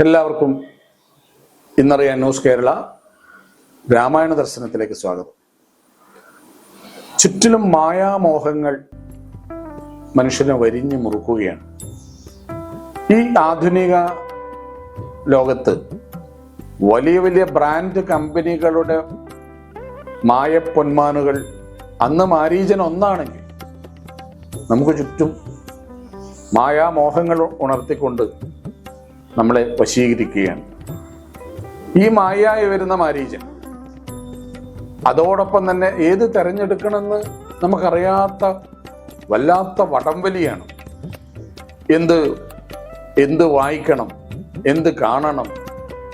എല്ലാവർക്കും ഇന്നറിയാൻ ന്യൂസ് കേരള രാമായണ ദർശനത്തിലേക്ക് സ്വാഗതം. ചുറ്റിലും മായാമോഹങ്ങൾ മനുഷ്യനെ വരിഞ്ഞു മുറുക്കുകയാണ്. ഈ ആധുനിക ലോകത്ത് വലിയ വലിയ ബ്രാൻഡ് കമ്പനികളുടെ മായപ്പൊന്മാനുകൾ അന്ന് മാരീജൻ ഒന്നാണെങ്കിൽ നമുക്ക് ചുറ്റും മായാമോഹങ്ങൾ ഉണർത്തിക്കൊണ്ട് നമ്മളെ വശീകരിക്കുകയാണ്. ഈ മായായി വരുന്ന മാരീചൻ അതോടൊപ്പം തന്നെ ഏത് തെരഞ്ഞെടുക്കണമെന്ന് നമുക്കറിയാത്ത വല്ലാത്ത വടംവലിയാണ്. എന്ത് എന്ത് വായിക്കണം എന്ത് കാണണം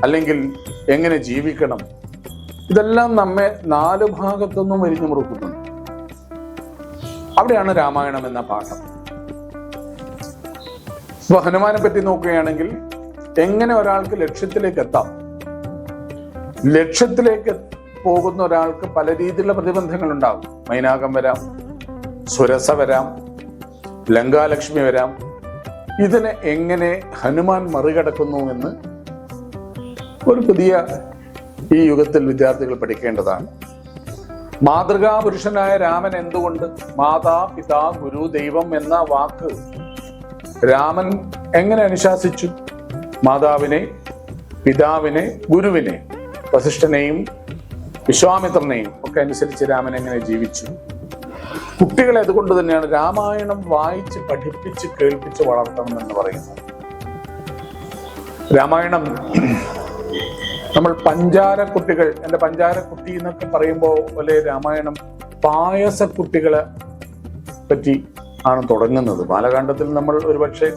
അല്ലെങ്കിൽ എങ്ങനെ ജീവിക്കണം ഇതെല്ലാം നമ്മെ നാല് ഭാഗത്തൊന്നും വരിഞ്ഞു മുറുക്കുന്നുണ്ട്. അവിടെയാണ് രാമായണം എന്ന പാഠം. ഇപ്പൊ ഹനുമാനെ പറ്റി നോക്കുകയാണെങ്കിൽ എങ്ങനെ ഒരാൾക്ക് ലക്ഷ്യത്തിലേക്ക് എത്താം? ലക്ഷ്യത്തിലേക്ക് പോകുന്ന ഒരാൾക്ക് പല രീതിയിലുള്ള പ്രതിബന്ധങ്ങൾ ഉണ്ടാകും മൈനാകം വരാം സുരസ വരാം ലങ്കാലക്ഷ്മി വരാം. ഇതിനെ എങ്ങനെ ഹനുമാൻ മറികടക്കുന്നു എന്ന് ഒരു പുതിയ ഈ യുഗത്തിൽ വിദ്യാർത്ഥികൾ പഠിക്കേണ്ടതാണ്. മാതൃകാ പുരുഷനായ രാമൻ എന്തുകൊണ്ട് മാതാ പിതാ ഗുരു ദൈവം എന്ന വാക്ക് രാമൻ എങ്ങനെ അനുശാസിച്ചു? മാതാവിനെ പിതാവിനെ ഗുരുവിനെ വസിഷ്ഠനെയും വിശ്വാമിത്രനെയും ഒക്കെ അനുസരിച്ച് രാമൻ എങ്ങനെ ജീവിച്ചു? കുട്ടികളെ അതുകൊണ്ട് തന്നെയാണ് രാമായണം വായിച്ച് പഠിപ്പിച്ച് കേൾപ്പിച്ച് വളർത്തണം എന്ന് പറയുന്നത്. രാമായണം നമ്മൾ പഞ്ചാര കുട്ടികൾ എന്റെ പഞ്ചാര കുട്ടി എന്നൊക്കെ പറയുമ്പോൾ പോലെ രാമായണം പായസ കുട്ടികളെ പറ്റി ആണ് തുടങ്ങുന്നത്. ബാലകാണ്ഡത്തിൽ നമ്മൾ ഒരുപക്ഷെ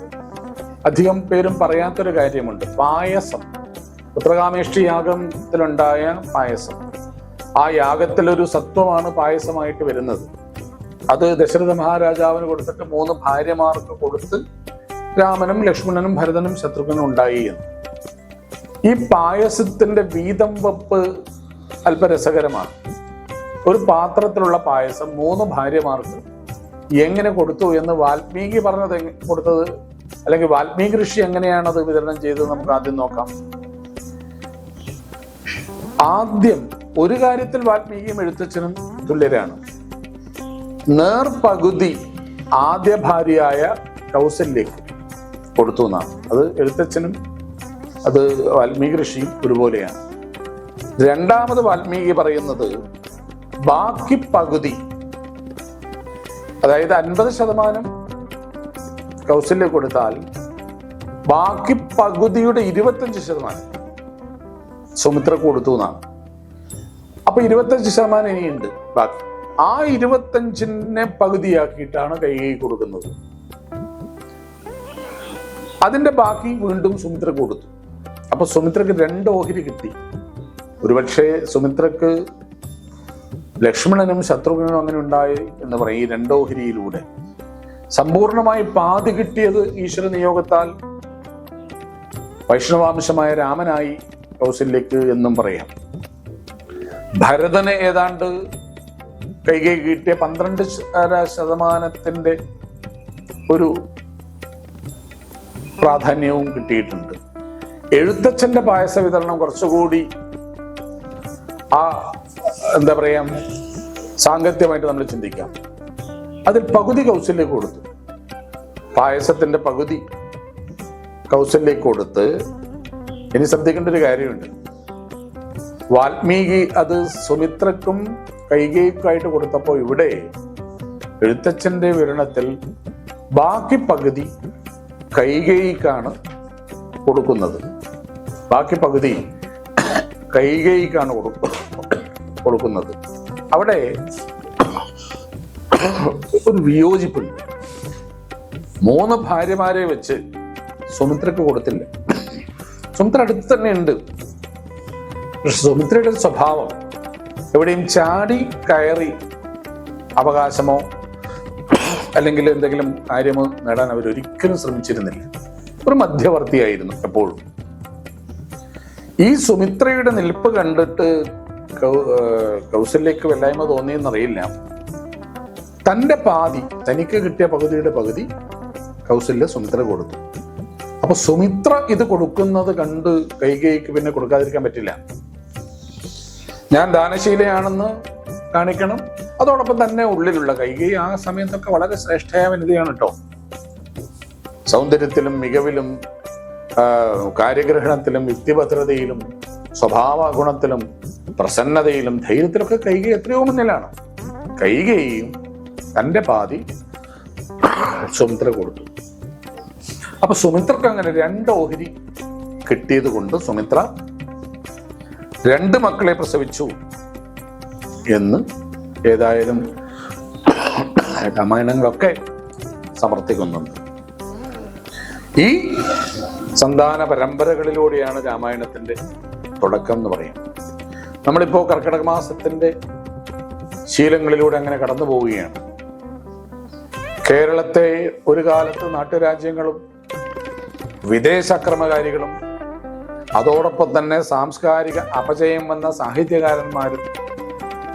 അധികം പേരും പറയാത്തൊരു കാര്യമുണ്ട്. പായസം. പുത്രകാമേഷ്ടി യാഗത്തിലുണ്ടായ പായസം. ആ യാഗത്തിലൊരു സത്വമാണ് പായസമായിട്ട് വരുന്നത്. അത് ദശരഥ മഹാരാജാവിന് കൊടുത്തിട്ട് മൂന്ന് ഭാര്യമാർക്ക് കൊടുത്ത് രാമനും ലക്ഷ്മണനും ഭരതനും ശത്രുഘ്നും ഉണ്ടായി എന്ന്. ഈ പായസത്തിന്റെ വീതം വെപ്പ് അല്പരസകരമാണ്. ഒരു പാത്രത്തിലുള്ള പായസം മൂന്ന് ഭാര്യമാർക്ക് എങ്ങനെ കൊടുത്തു എന്ന് വാൽമീകി പറഞ്ഞത് കൊടുത്തത് അല്ലെങ്കിൽ വാൽമീകി ഋഷി എങ്ങനെയാണ് അത് വിതരണം ചെയ്തത് നമുക്ക് ആദ്യം നോക്കാം. ആദ്യം ഒരു കാര്യത്തിൽ വാൽമീകിയും എഴുത്തച്ഛനും തുല്യരാണ്. നേർപകുതി ആദ്യ ഭാര്യയായ കൗസല്യക്ക് കൊടുത്തു എന്നാണ്. അത് എഴുത്തച്ഛനും അത് വാൽമീകി ഋഷിയും ഒരുപോലെയാണ്. രണ്ടാമത് വാൽമീകി പറയുന്നത് ബാക്കി പകുതി അതായത് അൻപത് ശതമാനം കൗസല്യ കൊടുത്താൽ ബാക്കി പകുതിയുടെ ഇരുപത്തഞ്ച് ശതമാനം സുമിത്ര കൊടുത്തു എന്നാണ്. അപ്പൊ ഇരുപത്തഞ്ച് ശതമാനം ഇനിയുണ്ട്. ബാക്കി ആ ഇരുപത്തഞ്ചിനെ പകുതിയാക്കിയിട്ടാണ് കൈകൈ കൊടുക്കുന്നത്. അതിന്റെ ബാക്കി വീണ്ടും സുമിത്ര കൊടുത്തു. അപ്പൊ സുമിത്രക്ക് രണ്ട് ഓഹരി കിട്ടി. ഒരുപക്ഷെ സുമിത്രക്ക് ലക്ഷ്മണനും ശത്രുഘ്നും അങ്ങനെ ഉണ്ടായി എന്ന് പറയും ഈ രണ്ടോഹരിയിലൂടെ സമ്പൂർണമായി പാതി കിട്ടിയത് ഈശ്വര നിയോഗത്താൽ വൈഷ്ണവാംശമായ രാമനായി കൗസല്യക്ക് എന്നും പറയാം. ഭരതന് ഏതാണ്ട് കൈകൈ കിട്ടിയ പന്ത്രണ്ട് ശതമാനത്തിന്റെ ഒരു പ്രാധാന്യവും കിട്ടിയിട്ടുണ്ട്. എഴുത്തച്ഛന്റെ പായസ വിതരണം കുറച്ചുകൂടി ആ എന്താ പറയാ സാങ്കത്യമായിട്ട് നമ്മൾ ചിന്തിക്കാം. അതിൽ പകുതി കൗശല്യം കൊടുത്തു. പായസത്തിന്റെ പകുതി കൗശല്യം കൊടുത്ത് ഇനി ശ്രദ്ധിക്കേണ്ട ഒരു കാര്യമുണ്ട്. വാൽമീകി അത് സുമിത്രക്കും കൈകേക്കുമായിട്ട് കൊടുത്തപ്പോൾ ഇവിടെ എഴുത്തച്ഛന്റെ വിവരണത്തിൽ ബാക്കി പകുതി കൈകേയിക്കാണ് കൊടുക്കുന്നത്. ബാക്കി പകുതി കൈകേയിക്കാണ് കൊടുക്ക- കൊടുക്കുന്നത്. അവിടെ ഒരു വിയോജിപ്പുണ്ട്. മൂന്ന് ഭാര്യമാരെ വെച്ച് സുമിത്രക്ക് കൊടുത്തില്ല. സുമിത്ര അടുത്ത് തന്നെ ഉണ്ട്. സുമിത്രയുടെ സ്വഭാവം എവിടെയും ചാടി കയറി അവകാശമോ അല്ലെങ്കിൽ എന്തെങ്കിലും കാര്യമോ നേടാൻ അവർ ഒരിക്കലും ശ്രമിച്ചിരുന്നില്ല. ഒരു മധ്യവർത്തിയായിരുന്നു എപ്പോഴും. ഈ സുമിത്രയുടെ നിൽപ്പ് കണ്ടിട്ട് കൗസല്യക്ക് വല്ലായ്മ തോന്നിയെന്നറിയില്ല. തന്റെ പാതി തനിക്ക് കിട്ടിയ പകുതിയുടെ പകുതി കൗസല്യ സുമിത്ര കൊടുത്തു. അപ്പൊ സുമിത്ര ഇത് കൊടുക്കുന്നത് കണ്ട് കൈകൈക്ക് പിന്നെ കൊടുക്കാതിരിക്കാൻ പറ്റില്ല. ഞാൻ ദാനശീലയാണെന്ന് കാണിക്കണം. അതോടൊപ്പം തന്നെ ഉള്ളിലുള്ള കൈകൈ ആ സമയത്തൊക്കെ വളരെ ശ്രേഷ്ഠയായ വനിതയാണ് കേട്ടോ സൗന്ദര്യത്തിലും മികവിലും കാര്യഗ്രഹണത്തിലും യുക്തിഭദ്രതയിലും സ്വഭാവ ഗുണത്തിലും പ്രസന്നതയിലും ധൈര്യത്തിലൊക്കെ കൈകൈ എത്രയോ മുന്നിലാണ്. കൈകയും തന്റെ പാതി സുമിത്ര കൊടുത്തു. അപ്പൊ സുമിത്രക്ക് അങ്ങനെ രണ്ട് ഓഹരി കിട്ടിയത് കൊണ്ട് സുമിത്ര രണ്ട് മക്കളെ പ്രസവിച്ചു എന്ന് ഏതായാലും രാമായണങ്ങളൊക്കെ സമർത്ഥിക്കുന്നുണ്ട്. ഈ സന്താന പരമ്പരകളിലൂടെയാണ് രാമായണത്തിന്റെ തുടക്കം എന്ന് പറയുന്നത്. നമ്മളിപ്പോ കർക്കിടക മാസത്തിന്റെ ശീലങ്ങളിലൂടെ അങ്ങനെ കടന്നു പോവുകയാണ് കേരളത്തെ ഒരു കാലത്ത് നാട്ടുരാജ്യങ്ങളും വിദേശ അക്രമകാരികളും അതോടൊപ്പം തന്നെ സാംസ്കാരിക അപചയം വന്ന സാഹിത്യകാരന്മാരും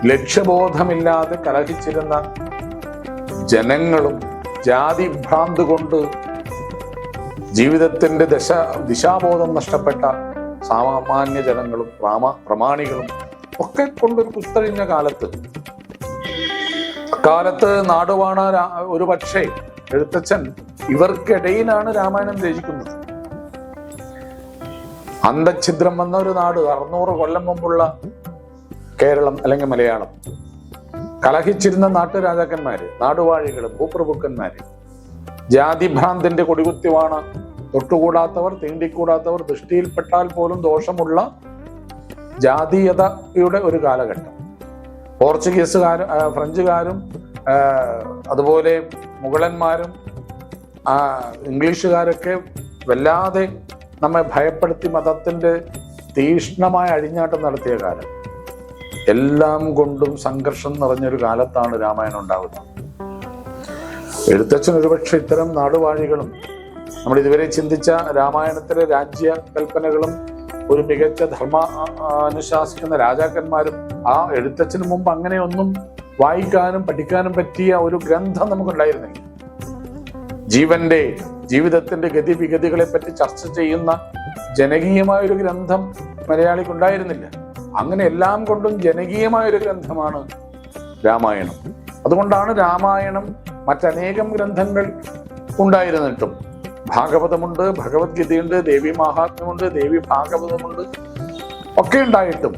ലക്ഷ്യബോധമില്ലാതെ കലഹിച്ചിരുന്ന ജനങ്ങളും ജാതി ഭ്രാന്ത് കൊണ്ട് ജീവിതത്തിന്റെ ദശ ദിശാബോധം നഷ്ടപ്പെട്ട സാമാന്യ ജനങ്ങളും പ്രാമ പ്രമാണികളും ഒക്കെ കൊണ്ടൊരു കുത്തഴിഞ്ഞ കാലത്ത് അക്കാലത്ത് നാടുവാണ ഒരു പക്ഷേ എഴുത്തച്ഛൻ ഇവർക്കിടയിലാണ് രാമായണം രചിക്കുന്നത്. അന്തഛിദ്രം വന്ന ഒരു നാട് അറുന്നൂറ് കൊല്ലം മുമ്പുള്ള കേരളം അല്ലെങ്കിൽ മലയാളം. കലഹിച്ചിരുന്ന നാട്ടുരാജാക്കന്മാര് നാടുവാഴികൾ ഭൂപ്രഭുക്കന്മാര് ജാതിഭ്രാന്തിന്റെ കൊടികുത്തിവാണ് തൊട്ടുകൂടാത്തവർ തീണ്ടിക്കൂടാത്തവർ ദൃഷ്ടിയിൽപ്പെട്ടാൽ പോലും ദോഷമുള്ള ജാതീയതയുടെ ഒരു കാലഘട്ടം. പോർച്ചുഗീസുകാരും ഫ്രഞ്ചുകാരും അതുപോലെ മുഗളന്മാരും ഇംഗ്ലീഷുകാരൊക്കെ വല്ലാതെ നമ്മെ ഭയപ്പെടുത്തി മതത്തിന്റെ തീഷ്ണമായ അഴിഞ്ഞാട്ടം നടത്തിയ കാലം. എല്ലാം കൊണ്ടും സംഘർഷം നിറഞ്ഞൊരു കാലത്താണ് രാമായണം ഉണ്ടാകുന്നത് എഴുത്തച്ഛൻ ഒരുപക്ഷെ ഇത്തരം നാടുവാഴികളും നമ്മൾ ഇതുവരെ ചിന്തിച്ച രാമായണത്തിലെ രാജ്യ കൽപ്പനകളും ഒരു മികച്ച ധർമ്മ അനുശാസിക്കുന്ന രാജാക്കന്മാരും ആ എഴുത്തച്ഛന് മുമ്പ് അങ്ങനെയൊന്നും വായിക്കാനും പഠിക്കാനും പറ്റിയ ഒരു ഗ്രന്ഥം നമുക്കുണ്ടായിരുന്നില്ല. ജീവന്റെ ജീവിതത്തിന്റെ ഗതിവിഗതികളെ പറ്റി ചർച്ച ചെയ്യുന്ന ജനകീയമായ ഒരു ഗ്രന്ഥം മലയാളിക്ക് ഉണ്ടായിരുന്നില്ല അങ്ങനെ എല്ലാം കൊണ്ടും ജനകീയമായ ഒരു ഗ്രന്ഥമാണ് രാമായണം. അതുകൊണ്ടാണ് രാമായണം മറ്റനേകം ഗ്രന്ഥങ്ങൾ ഉണ്ടായിരുന്നിട്ടും ഭാഗവതമുണ്ട് ഭഗവത്ഗീതയുണ്ട് ദേവി മഹാത്മ്യമുണ്ട് ദേവി ഭാഗവതമുണ്ട്. ഒക്കെ ഉണ്ടായിട്ടും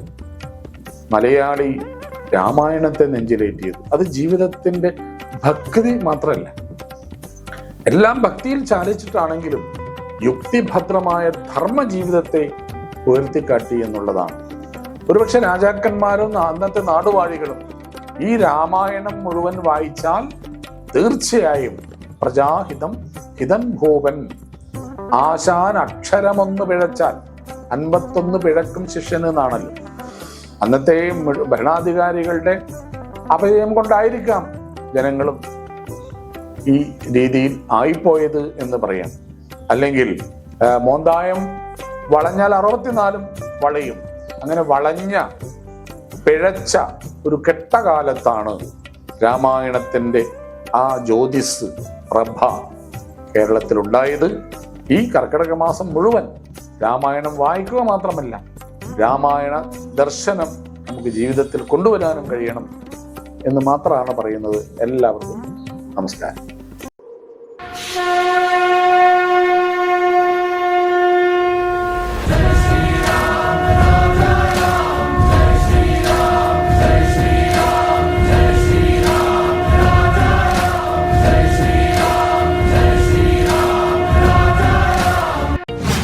മലയാളി രാമായണത്തെ നെഞ്ചിലേറ്റിയത്. അത് ജീവിതത്തിന്റെ ഭക്തി മാത്രമല്ല. എല്ലാം ഭക്തിയിൽ ചാലിച്ചിട്ടാണെങ്കിലും യുക്തിഭദ്രമായ ധർമ്മ ജീവിതത്തെ ഉയർത്തിക്കാട്ടി എന്നുള്ളതാണ്. ഒരുപക്ഷെ രാജാക്കന്മാരും അന്നത്തെ നാടുവാഴികളും ഈ രാമായണം മുഴുവൻ വായിച്ചാൽ തീർച്ചയായും പ്രജാഹിതം ഹിതൻ ഭൂപൻ. ആശാൻ അക്ഷരമൊന്ന് പിഴച്ചാൽ അൻപത്തൊന്ന് പിഴക്കും ശിഷ്യന് എന്നാണല്ലോ. അന്നത്തെ ഭരണാധികാരികളുടെ അപജയം കൊണ്ടായിരിക്കാം ജനങ്ങളും ഈ രീതിയിൽ ആയിപ്പോയത് എന്ന് പറയാം. അല്ലെങ്കിൽ മോന്തായം വളഞ്ഞാൽ അറുപത്തിനാലും വളയും. അങ്ങനെ വളഞ്ഞ പിഴച്ച ഒരു കെട്ടകാലത്താണ് രാമായണത്തിന്റെ ആ ജ്യോതിസ് പ്രഭ കേരളത്തിലുണ്ടായത് ഈ കർക്കിടക മാസം മുഴുവൻ രാമായണം വായിക്കുക മാത്രമല്ല രാമായണ ദർശനം നമുക്ക് ജീവിതത്തിൽ കൊണ്ടുവരാനും കഴിയണം എന്ന് മാത്രമാണ് പറയുന്നത്. എല്ലാവർക്കും നമസ്കാരം.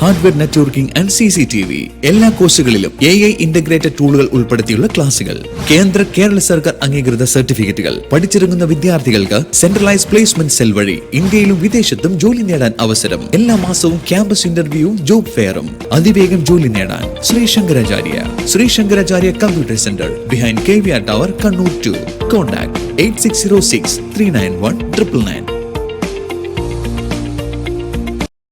hardware networking and C C T V എല്ലാ കോഴ്സുകളിലും എ ഐ ഇന്റഗ്രേറ്റഡ് ടൂളുകൾ ഉൾപ്പെടുത്തിയുള്ള ക്ലാസുകൾ. കേന്ദ്ര കേരള സർക്കാർ അംഗീകൃത സർട്ടിഫിക്കറ്റുകൾ. പഠിച്ചിറങ്ങുന്ന വിദ്യാർത്ഥികൾക്ക് സെൻട്രലൈസ് പ്ലേസ്മെന്റ് സെൽ വഴി ഇന്ത്യയിലും വിദേശത്തും ജോലി നേടാൻ അവസരം. എല്ലാ മാസവും ക്യാമ്പസ് ഇന്റർവ്യൂവും ജോബ് ഫെയറും അതിവേഗം ജോലി നേടാൻ Shri Shankaracharya. Shri Shankaracharya computer centre behind K V R tower Kannur to contact eight six zero six three nine one triple nine